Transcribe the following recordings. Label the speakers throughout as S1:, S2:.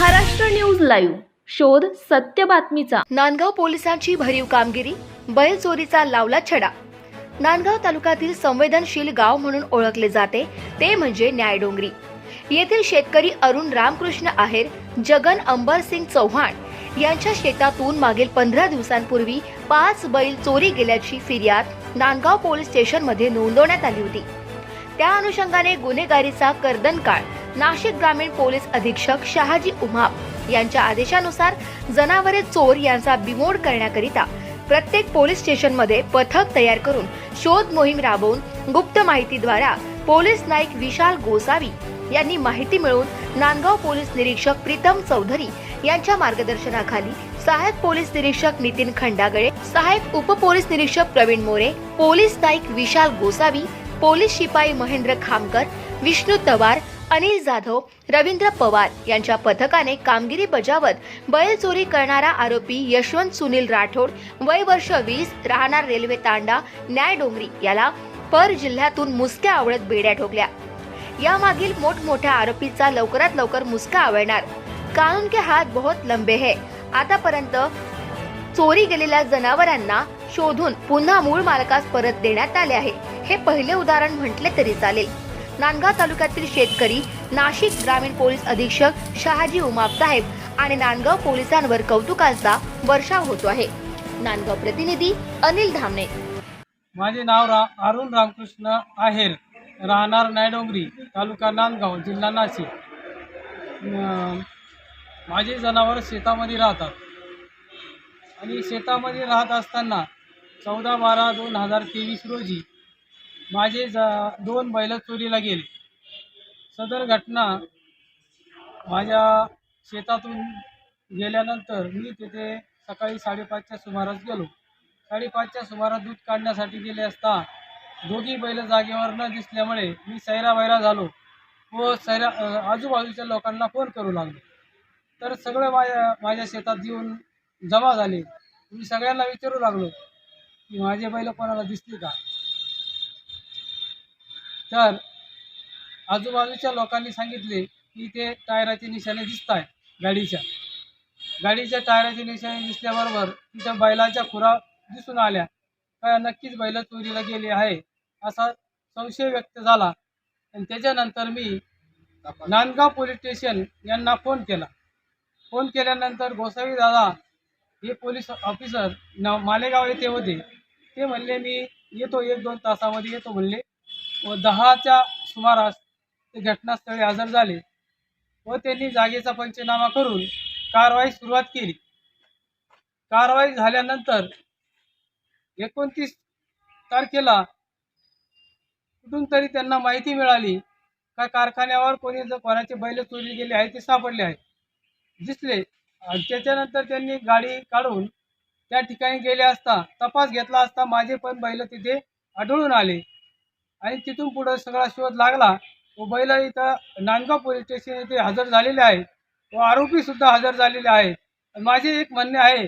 S1: Maharashtra news live. शोध सत्य बातमीचा.
S2: नांदगाव पोलिसांची भरीव कामगिरी बैल चोरीचा लावला छडा. नांदगाव तालुक्यातील संवेदनशील गाव म्हणून ओळखले जाते ते म्हणजे न्यायडोंगरी. येथील शेतकरी अरुण रामकृष्ण आहेर जगन अंबरसिंग चव्हाण यांच्या शेतातून मागील पंधरा दिवसांपूर्वी पाच बैल चोरी गेल्याची फिर्याद नांदगाव पोलीस स्टेशनमध्ये नोंदवण्यात आली होती. त्या अनुषंगाने गुन्हेगारीचा कर्दनकाळ नाशिक ग्रामीण पोलीस अधीक्षक शहाजी उमाप यांच्या आदेशानुसार जनावरे चोर यांचा बिमोड करण्याकरिता प्रत्येक पोलीस स्टेशनमध्ये पथक तयार करून शोध मोहीम राबवून गुप्त माहितीद्वारा पोलीस नाईक विशाल गोसावी यांनी माहिती मिळवून नांदगाव पोलीस निरीक्षक प्रीतम चौधरी यांच्या मार्गदर्शनाखाली सहाय्यक पोलीस निरीक्षक नितीन खंडागळे सहाय्यक उपपोलीस निरीक्षक प्रवीण मोरे पोलीस नाईक विशाल गोसावी पोलीस शिपाई महेंद्र खामकर विष्णू तवार अनिल जाधव रवींद्र पवार यांच्या पथकाने कामगिरी बजावत बैल चोरी करणारा आरोपी यशवंत सुनील राठोड वय वर्ष वीस राहणार रेल्वे तांडा न्याय डोंगरी याला पर जिल्ह्यातून मुसक्या आवळत बेड्या ठोकल्या. यामागील मोठमोठ्या आरोपीचा लवकरात लवकर मुसका आवळणार. कानून के हात बहुत लंबे है. आतापर्यंत चोरी गेलेल्या जनावरांना शोधून पुन्हा मूळ मालकास परत देण्यात आले आहे. हे पहिले उदाहरण म्हटले तरी चालेल. नांदगाव तालुक्यातील शेतकरी नाशिक ग्रामीण पोलीस अधीक्षक शहाजी उमाप साहेब आणि नांदगाव पोलिसांवर कौतुकाचा वर्षाव होतो आहे. नांदगाव प्रतिनिधी अनिल धामणे.
S3: माझे नाव रा अरुण रामकृष्ण आहेर राहणार नायडोंगरी तालुका नांदगाव जिल्हा नाशिक. माझे जनावर शेतामध्ये राहतात. आणि शेतामध्ये राहत असताना चौदा बारा दोन हजार तेवीस रोजी माझे जा दोन बैल चोरीला गेले. सदर घटना माझ्या शेतातून गेल्यानंतर मी तिथे सकाळी साडेपाचच्या सुमारास गेलो. साडेपाचच्या सुमारास दूध काढण्यासाठी गेले असता दोघी बैल जागेवर न दिसल्यामुळे मी सैरावैरा झालो व सैरा आजूबाजूच्या लोकांना फोन करू लागलो. तर सगळं माझ्या माझ्या शेतात येऊन जमा झाले. मी सगळ्यांना विचारू लागलो की माझे बैल कोणाला दिसले का? तर आजूबाजूच्या लोकांनी सांगितले की ते टायराचे निशाणे दिसत आहे गाडीच्या. गाडीच्या टायराचे निशाणे दिसल्याबरोबर तिथं बैलाच्या खुरा दिसून आल्या. का नक्कीच बैल चोरीला गेले आहे असा संशय व्यक्त झाला. आणि त्याच्यानंतर मी नांदगाव पोलीस स्टेशन यांना फोन केला. फोन केल्यानंतर गोसावी दादा हे पोलीस ऑफिसर न मालेगाव येथे होते. ते म्हणले मी येतो एक दोन तासामध्ये. येतो म्हणले व दहाच्या सुमारास ते घटनास्थळी हजर झाले व त्यांनी जागेचा पंचनामा करून कारवाई सुरुवात केली. कारवाई झाल्यानंतर एकोणतीस तारखेला कुठून तरी त्यांना माहिती मिळाली का कारखान्यावर कोणी जर कोणाचे बैल चोरी गेले आहे ते सापडले आहेत दिसले. त्याच्यानंतर त्यांनी गाडी काढून त्या ठिकाणी गेले असता तपास घेतला असता माझे पण बैल तिथे आढळून आले. आणि तिथून पुढं सगळा शोध लागला. व बैल इथं नांदगाव पोलीस स्टेशन येथे हजर झालेले आहेत. व आरोपी सुद्धा हजर झालेले आहेत. माझे एक म्हणणे आहे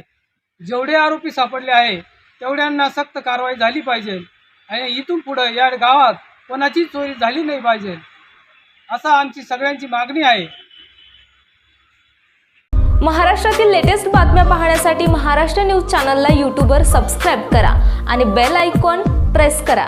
S3: जेवढे आरोपी सापडले आहे तेवढ्यांना सक्त कारवाई झाली पाहिजे. आणि इथून पुढं या गावात कोणाची चोरी झाली नाही पाहिजे. असा आमची सगळ्यांची मागणी आहे.
S1: महाराष्ट्रातील लेटेस्ट बातम्या पाहण्यासाठी महाराष्ट्र न्यूज चॅनलला यूट्यूबवर सबस्क्राईब करा आणि बेल आयकॉन प्रेस करा.